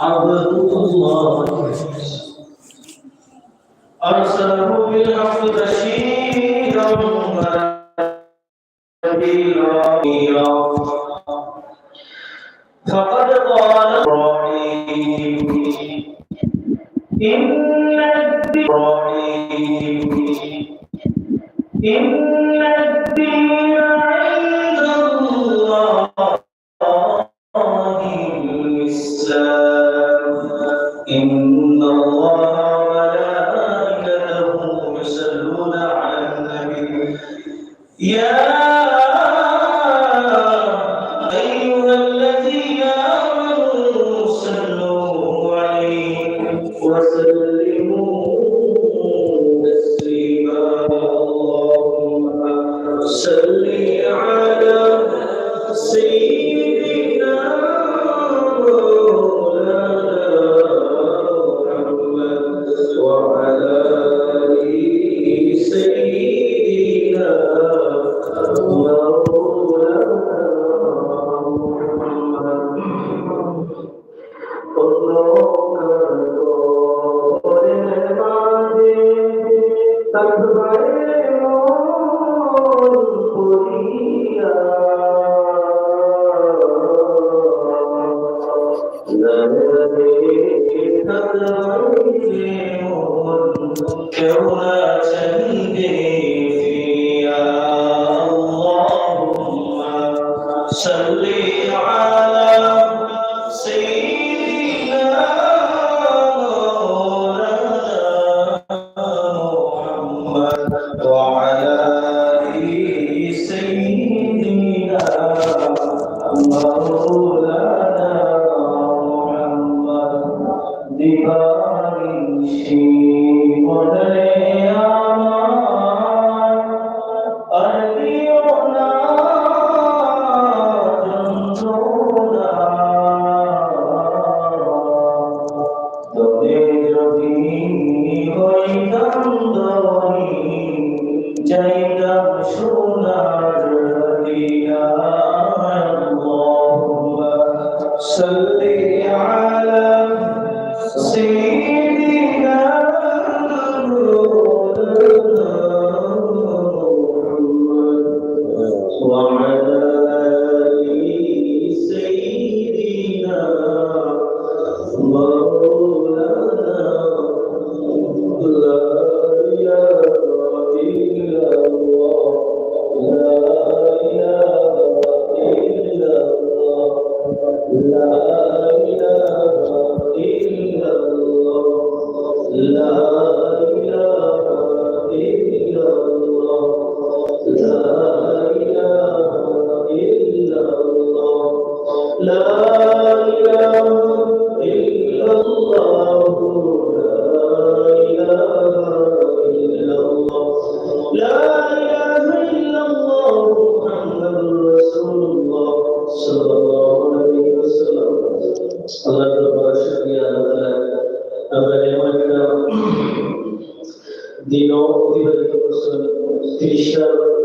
عبد الله أرسله بالحق بشيرا ونذيرا فقد قال إبراهيم إن الدين إن Yeah. love education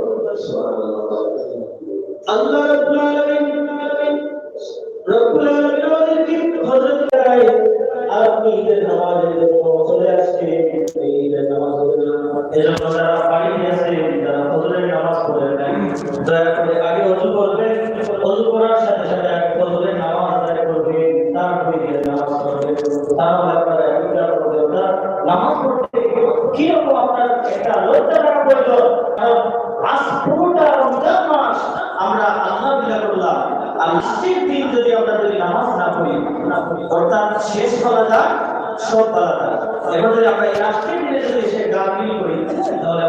আল্লাহ রাব্বুল আলামিন রব্বুল আলামিন আমাদেরকে হযরত গায় আপনি ঈদের নামাজের জন্য চলে আসছে এই ঈদের নামাজ হবে না এজন্য যারা তাহলে আপনারা একবার করবে অর্থাৎ নামাজ পড়তে কীরকম আপনার একটা লজ্জা লাগা প্রয়োজন কারণ আজ পুরোটা রমজান মাস আমরা আল্লাহ বিলা করলাম আর লাস্টের দিন যদি আমরা যদি নামাজ না পড়ি অর্থাৎ শেষ বলা যায় সব বলা যায় এবার যদি আমরা এই লাস্টের দিনে যদি সে গাফিল করি তাহলে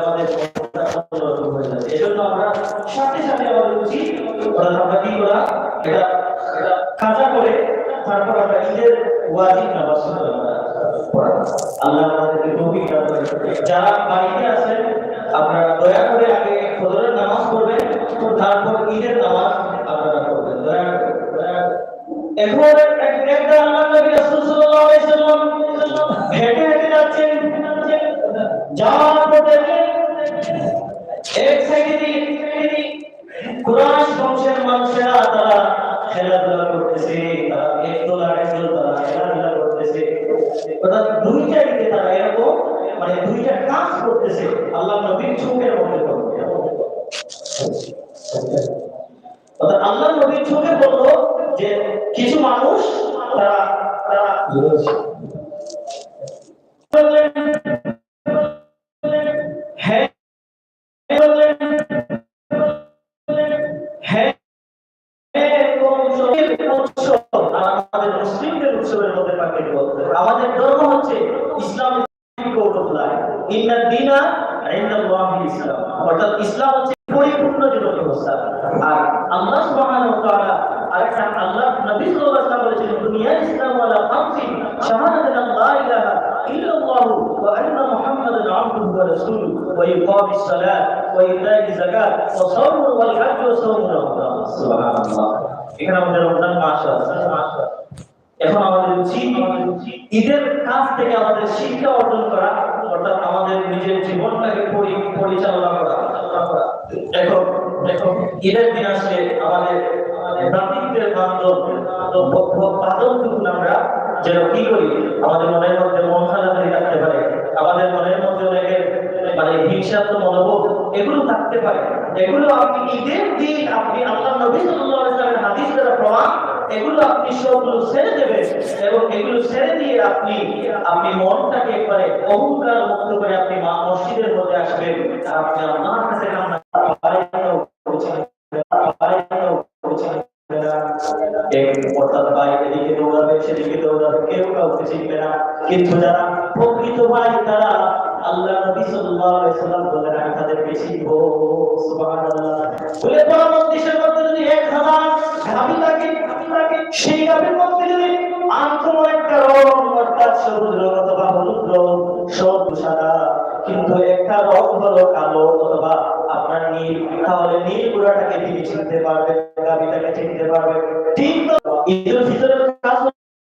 বংশের মানুষেরা তারা খেলাধুলা করতেছে, তারা একদল আরেকদল তারা খেলাধুলা করতেছে। দুইটা দিকে তারা এরকম মানে দুইটা কাজ করতেছে। আল্লাহ নবীর চোখের আমাদের ধর্ম হচ্ছে ইসলাম ইন্না দিনা ইন্দাল্লাহি ইসলাম। অর্থাৎ ইসলাম হচ্ছে পরিপূর্ণ জীবন ব্যবস্থা। আর আল্লাহ সুবহানাহু ওয়া তাআলা আরেকটা আল্লাহ নবী সাল্লাল্লাহু আলাইহি ওয়াসাল্লাম বলেছেন দুনিয়া ইসলাম ওয়ালা খামসিন শাহাদাতু আল্লা ইলাহা ইল্লাল্লাহ ওয়া আন্না মুহাম্মাদান আবদুহু ওয়া রাসূলুহু ওয়া ইকামিস সালাত ওয়া ইতাইজ যাকাত ওয়া সাওম ওয়াল হজ্জ ওয়া সাওম রমাদান সুবহানাল্লাহ। এখানে আমাদের রমজান মাস আছে মাস আছে। এখন আমাদের উচিত ঈদের কাছ থেকে আমাদের শিক্ষা অর্জন করা, অর্থাৎ আমাদের নিজের জীবনটাকে পরিচালনা করা এখন দেখো ঈদের দিন আসলে আমাদের বান্ধব বাদনটুকু আমরা যেন কি করি? আমাদের মনের মধ্যে মন রাখতে পারে। আমাদের মনের মধ্যে অনেকের মানে হিংসাত্মক মনোভাব, এগুলো থাকতে পারে। এগুলো আপনি ঈদের দিন আপনি আল্লাহ নবী সাল্লাল্লাহু আলাইহি হাদিস দ্বারা প্রমাণ এগুলো আপনি সবগুলো ছেড়ে দেবেন এবং এগুলো ছেড়ে দিয়ে আপনি আপনি মনটাকে একবারে অহংকার মুক্ত করে আপনি মা মসজিদের মধ্যে আসবেন আপনি আমার কাছে কামনা চিনবে না। কিন্তু যারা প্রকৃত ভাই, তারা আল্লাহ নবী সাল্লাল্লাহু আলাইহি সাল্লাম বলেন, আমি তাদেরকে চিনবো সুবহানাল্লাহ। বলে, পরবর্তী দেশের মধ্যে যদি এক হাজার গাভী থাকে সেই গাভীর মধ্যে যদি আনকমন একটা রং, অর্থাৎ সবুজ রং অথবা হলুদ রং, সব সাদা, কিন্তু একটা রং হলো কালো অথবা আপনার নীল, তাহলে নীল গুড়াটাকে তিনি চিনতে পারবেন গাভীটাকে চিনতে পারবেন। ঠিক তো? ঈদুল ফিতরের কাজ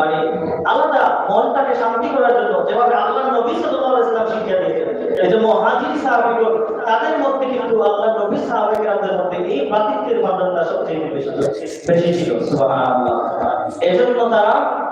মানে মানে মনটাকে শান্তি করার জন্য যেভাবে আল্লাহ নবী সাল্লাল্লাহু শিক্ষা দিয়েছেন। মুহাজির সাহাবীগণ, তাদের মধ্যে কিন্তু আল্লাহ নবী সাহাবায়ে মধ্যে এই ভ্রাতৃত্বের ভাবনাটা সবচেয়ে বেশি বেশি ছিল এজন্য তারা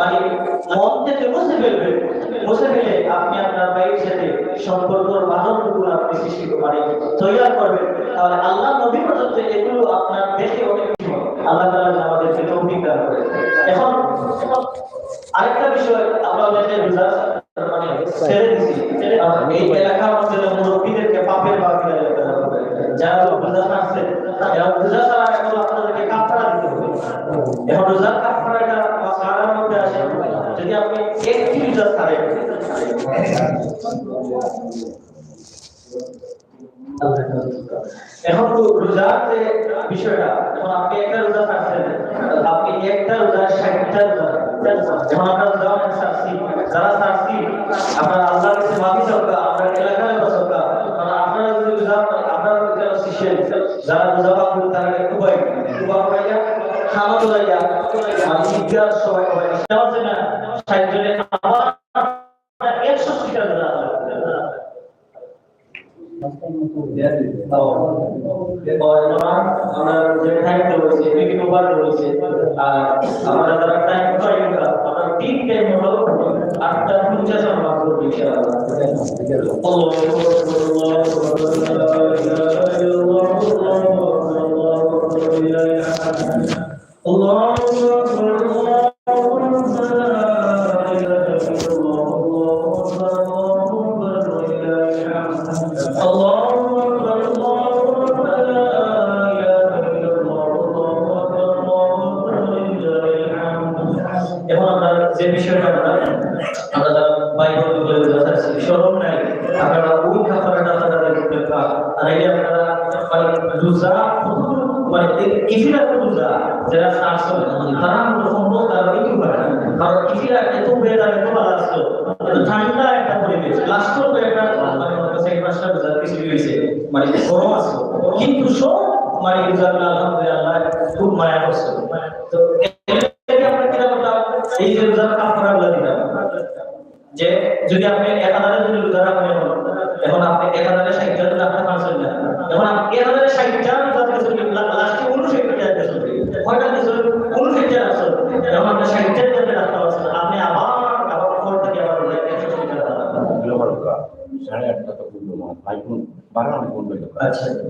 মানে মন থেকে মুছে ফেলবেন মুছে ফেলে আপনি আপনার ভাইয়ের সাথে সম্পর্কর বাঁধনটুকু আপনি সৃষ্টি মানে তৈরি করবেন। তাহলে আল্লাহ নবী পর্যন্ত এগুলো আপনার দেখে অনেক আল্লাহ তালা আমাদেরকে তৌফিক দান করে এখন আরেকটা বিষয়, আমরা অনেকে রোজা মানে ছেড়ে দিছি এলাকার মধ্যে মুরব্বীদেরকে পাপের বাগিরা যারা রোজা থাকছে এরা রোজা ছাড়া এখন আপনাদেরকে কাফারা দিতে হবে এখন রোজার কাফারাটা সারার মধ্যে আসে যদি আপনি একটি রোজা ছাড়েন এখন তো রোজার যে বিষয়টা, এখন আপনি একটা রোজা থাকছেন আপনি একটা রোজা, ষাটটা রোজা এখন আমরা রোজা ছাড়ছি যারা ছাড়ছি আপনার আল্লাহ কাছে মাফি সরকার আপনার এলাকায় সরকার কারণ আপনারা যদি রোজা আপনারা যদি শিশের যারা রোজা পাবেন তারা উপায় উপায় পাইয়া খাওয়া তোলাইয়া মানে ঈদগার সবাই সবাই সেটা হচ্ছে না ষাট জনের আবার একশো শিকার রোজা আমার যে টাইম রয়েছে বিভিন্ন বার রয়েছে আর আমরা যারা টাইম না আমরা তিন টাইম হলো আটটা পঞ্চাশ আমরা করব মানে রোজা যারা আসলে তারা সম্ভব তারা কি করে কারণ এত বেদার এত ভালো ঠান্ডা একটা পরিবেশ তো একটা মানে মাসটা কিছু হয়েছে মানে গরম কিন্তু সব মানে রোজা আলহামদুলিল্লাহ, খুব মায়া করছে। তো এই যে রোজারগুলা দিতাম। যে যদি আপনি এক হাজারে যদি রোজা রাখেন এখন আপনি এক হাজারে ষাট না এখন আপনি এক হাজারে ষাট জন যাতে চলবে লাস্টে উনষাট জন চলবে কয়টা দিছিল উনষাট জন আসল এখন আপনি ষাট জন যাতে রাখতে পারছেন আপনি আবার আবার ফোর থেকে আবার একশো ষাট জন রাখতে সাড়ে আটটা তো পূর্ণ নয় ভাই বোন বারো আট বোন বেরো আচ্ছা और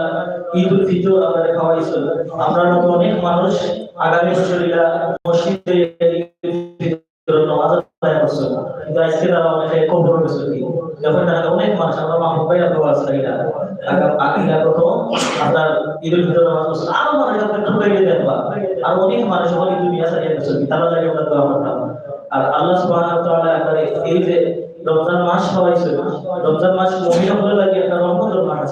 ঈদুল ফিতর আমাদের খাওয়াইছেন আমরা মতো অনেক মানুষ আগামী বছরিরা মসজিদে আপনার আপনার ঈদুল ফিতর নামাজ আরও মানুষ আপনার অনেক মানুষ অনেক দুনিয়া আপনার এই যে রমজান মাস হওয়াইছে রমজান মাস মহিলা হলে লাগে, একটা রহমতের মাস।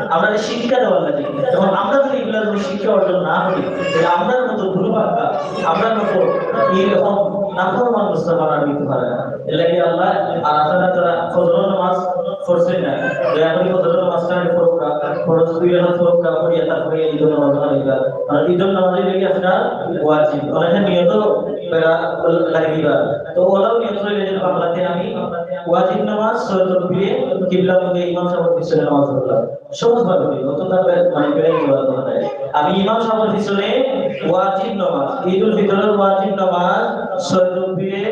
আমরা শিক্ষা দেওয়ার লাগে। যখন আমরা যদি এগুলা যদি শিক্ষা অর্জন না করি, তাহলে আমরার মতো দুর্ভাগ্য আমরার মতো এরকম নাফরমান মুস্তাফা আর দিতে পারে না। এর লাগে আল্লাহ আর আপনারা যারা ফজর নামাজ পড়ছেন না। দয়া করে ফজর নামাজটা পড়ুকা ফরজ দুই রাত পড়ুকা পড়িয়া তারপরে ঈদ নামাজ পড়িবা আর ঈদ নামাজের লাগে আপনার ওয়াজিব। অনেকে নিয়ত বেড়া লাগিবা তো ওলাও নিয়ত হইলে যেন বাংলাতে আমি ওয়াজিব নামাজ সৈয়দুল বিয়ে কিবলা মুখে ইমাম সাহেবের পিছনে নামাজ পড়লাম সহজ ভাবে করি অত তার মানে বেড়ে যাওয়ার কথা নাই আমি ইমাম সাহেবের পিছনে ওয়াজিব নামাজ ঈদুল ফিতরের ওয়াজিব নামাজ সৈয়দুল বিয়ে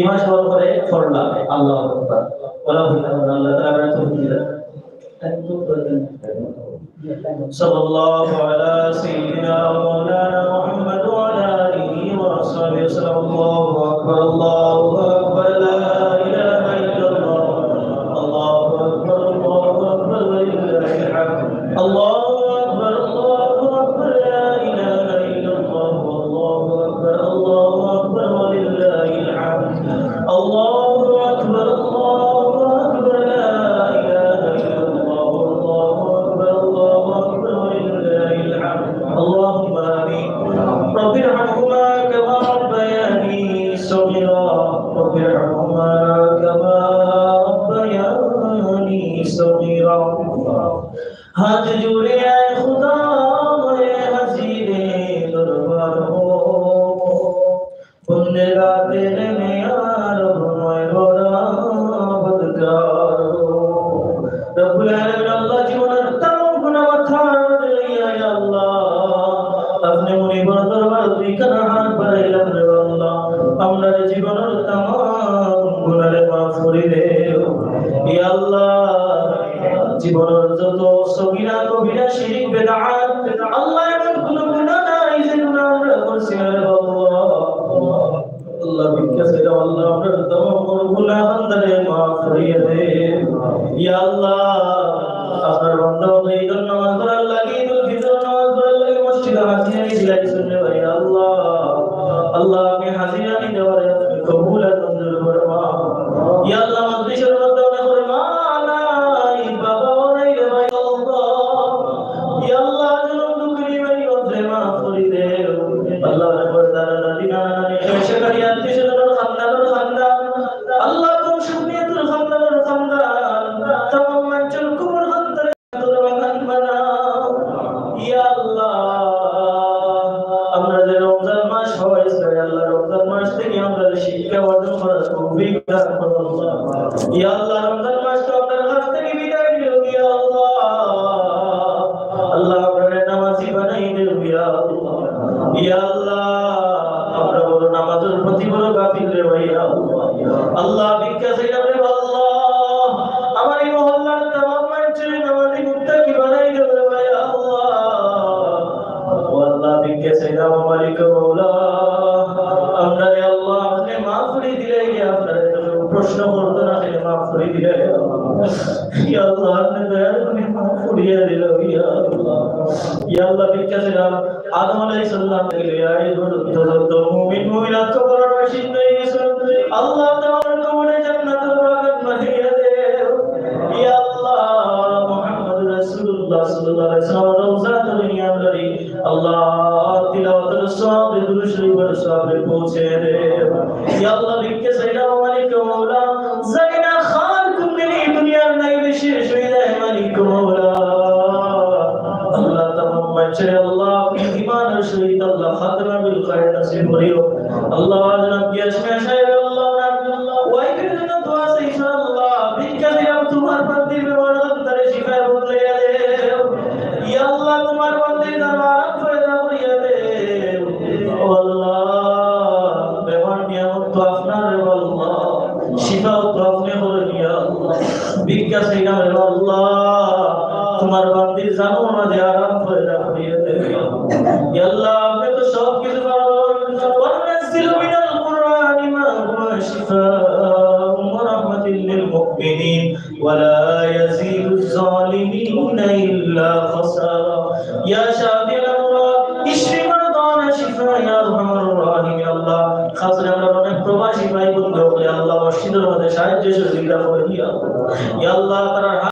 ইমাম সাহেবের করে পড়লাম আল্লাহু আকবার ওলা বললাম আল্লাহ তাআলা আমরা তৌফিক দিলেন صلى الله على سيدنا مولانا محمد وعلى اله رب ارحمهما كما ربياني صغيرا হাত জীবনের যত সগিরা কবিরা আল্লাহ আমি হাজিরা দিতে পারি வல்லவர்கள் করি আল্লাহ তিলাওয়াতের সওয়াবে দুরূদ শরীফের সওয়াবে পৌঁছে দে। ইয়া আল্লাহ লিখকে সাইদা মালিক মাওলা জাইনা খান কুমনি দুনিয়ার নাই বেশি শুয়ে মালিক মাওলা। আল্লাহ তাম মাইছে তো আপনার আল্লাহ। শিফাও তো আপনি বলেন আল্লাহ। বিজ্ঞা সেইলাম আল্লাহ, তোমার বান্দির জানো না আরাম করে রাখবে?